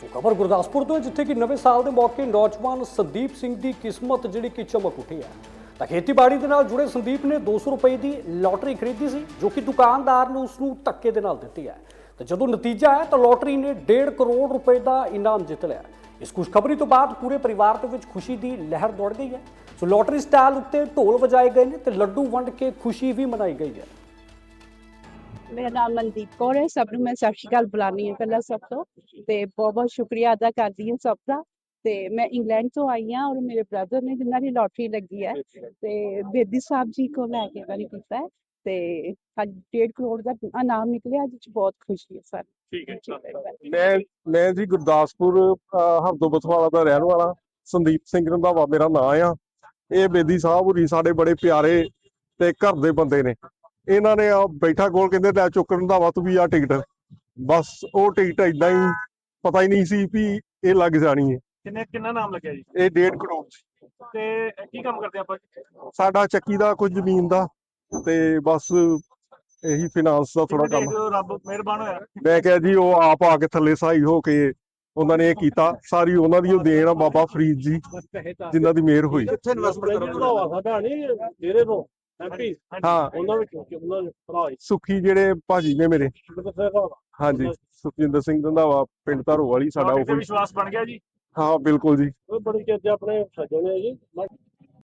ਸੋ ਖਬਰ ਗੁਰਦਾਸਪੁਰ ਤੋਂ ਹੈ, ਜਿੱਥੇ ਕਿ ਨਵੇਂ ਸਾਲ ਦੇ ਮੌਕੇ ਨੌਜਵਾਨ ਸੰਦੀਪ ਸਿੰਘ ਦੀ ਕਿਸਮਤ ਜਿਹੜੀ ਕਿ ਚਮਕ ਉੱਠੀ ਹੈ। ਤਾਂ ਖੇਤੀਬਾੜੀ ਦੇ ਨਾਲ ਜੁੜੇ ਸੰਦੀਪ ਨੇ 200 ਰੁਪਏ ਦੀ ਲੋਟਰੀ ਖਰੀਦੀ ਸੀ ਜੋ ਕਿ ਦੁਕਾਨਦਾਰ ਨੇ ਉਸ ਨੂੰ ਧੱਕੇ ਦੇ ਨਾਲ ਦਿੱਤੀ ਹੈ। ਤੇ ਜਦੋਂ ਨਤੀਜਾ ਹੈ ਤਾਂ ਲੋਟਰੀ ਨੇ 1.5 ਕਰੋੜ ਰੁਪਏ ਦਾ ਇਨਾਮ ਜਿੱਤ ਲਿਆ। ਇਸ ਖੁਸ਼ਖਬਰੀ ਤੋਂ ਬਾਅਦ ਪੂਰੇ ਪਰਿਵਾਰ ਦੇ ਵਿੱਚ ਖੁਸ਼ੀ ਦੀ ਲਹਿਰ ਦੌੜ ਗਈ ਹੈ। ਸੋ ਲੋਟਰੀ ਸਟਾਲ ਉੱਤੇ ਢੋਲ ਵਜਾਏ ਗਏ ਨੇ ਤੇ ਲੱਡੂ ਵੰਡ ਕੇ ਖੁਸ਼ੀ ਵੀ ਮਨਾਈ ਗਈ ਹੈ। ਮੇਰਾ ਨਾਮ ਮਨਦੀਪ ਕੌਰ ਹੈ। ਸਭ ਨੂੰ ਮੈਂ ਸਤਿ ਸ਼੍ਰੀ ਅਕਾਲ ਬੁਲਾਉਂਦੀ ਹਾਂ ਪਹਿਲਾਂ ਸਭ ਤੋਂ। ਤੇ ਬਹੁਤ ਬਹੁਤ ਸ਼ੁਕਰੀਆ ਅਦਾ ਕਰਦੀ ਹਾਂ ਸਭ ਦਾ। ਤੇ ਮੈਂ ਇੰਗਲੈਂਡ ਤੋਂ ਆਈ ਹਾਂ ਔਰ ਮੇਰੇ ਬ੍ਰਦਰ ਨੇ ਜਿਨ੍ਹਾਂ ਦੀ ਲੋਟਰੀ ਲੱਗੀ ਹੈ। ਤੇ ਬੇਦੀ ਸਾਹਿਬ ਜੀ ਕੋ ਲੈ ਕੇ ਵਾਰੀ ਕੀਤਾ ਹੈ। ਤੇ ਅੱਜ 1.5 ਕਰੋੜ ਦਾ ਇਨਾਮ ਨਿਕਲਿਆ। ਅੱਜ ਬਹੁਤ ਖੁਸ਼ੀ ਹੈ ਸਰ ਠੀਕ ਹੈ। ਮੈਂ ਮੈਂ ਜੀ ਗੁਰਦਾਸਪੁਰ ਹਰਦੋਬਤਵਾਲਾ ਦਾ ਰਹਿਣ ਵਾਲਾ। ਸੰਦੀਪ ਸਿੰਘ ਰੰਧਾਵਾ ਮੇਰਾ ਨਾਮ ਆ। ਇਹ ਬੇਦੀ ਸਾਹਿਬ ਹੁਰੀ ਸਾਡੇ ਬੜੇ ਪਿਆਰੇ ਤੇ ਘਰ ਦੇ ਬੰਦੇ ਨੇ। ਇਹਨਾਂ ਨੇ ਆ ਬੈਠਾ ਕੋਲ ਕਹਿੰਦੇ ਲੈ ਚੁੱਕ ਰੰਧਾਵਾ ਤੂੰ ਵੀ ਆ ਟਿਕਟ। ਬਸ ਉਹ ਟਿਕਟ ਇਦਾਂ ਹੀ ਪਤਾ ਹੀ ਨਹੀਂ ਸੀ ਵੀ ਇਹ ਲੱਗ ਜਾਣੀ ਹੈ। ਕਿੰਨੇ ਕਿੰਨਾ ਨਾਮ ਲੱਗਿਆ ਜੀ? ਇਹ 1.5 ਕਰੋੜ ਸੀ। ਤੇ ਕੀ ਕੰਮ ਕਰਦੇ ਆਪਾਂ ਸਾਡਾ ਚੱਕੀ ਦਾ ਕੁਝ ਜ਼ਮੀਨ ਦਾ ਤੇ ਬਸ ਇਹੀ ਫਾਈਨਾਂਸ ਦਾ ਥੋੜਾ ਕੰਮ। ਰੱਬ ਮਿਹਰਬਾਨ ਹੋਇਆ? ਮੈਂ ਕਿਹਾ ਜੀ ਉਹ ਆਪ ਆ ਕੇ ਥੱਲੇ ਸਹਾਈ ਹੋ ਕੇ ਉਹਨਾਂ ਨੇ ਇਹ ਕੀਤਾ। ਸਾਰੀ ਉਹਨਾਂ ਦੀ ਉਹ ਦੇਣ ਆ ਬਾਬਾ ਫਰੀਦ ਜੀ ਜਿਨ੍ਹਾਂ ਦੀ ਮਿਹਰ ਹੋਈ। ਕਿੱਥੇ ਇਨਵੈਸਟਮੈਂਟ ਕਰੋਗੇ ਸਾਡਾ ਨਹੀਂ ਡੇਰੇ ਤੋਂ। ਹਾਂ। ਉਹਨਾਂ ਵਿੱਚ ਉਹਨਾਂ ਦੇ ਭਰਾ ਸੁਖੀ ਜਿਹੜੇ ਭਾਜੀ ਨੇ ਮੇਰੇ। ਹਾਂਜੀ। ਸੁਖਜਿੰਦਰ ਸਿੰਘ ਰੰਧਾਵਾ ਪਿੰਡ ਧਰੋ ਵਾਲੀ ਸਾਡਾ ਤੁਹਾਡੇ ਤੇ ਉਹ ਵਿਸ਼ਵਾਸ ਬਣ ਗਿਆ ਜੀ? ਹਾਂ ਬਿਲਕੁਲ ਜੀ। ਉਹ ਬੜੀ ਚੀਜ਼ ਆਪਣੇ ਸੱਜਣੇ ਜੀ।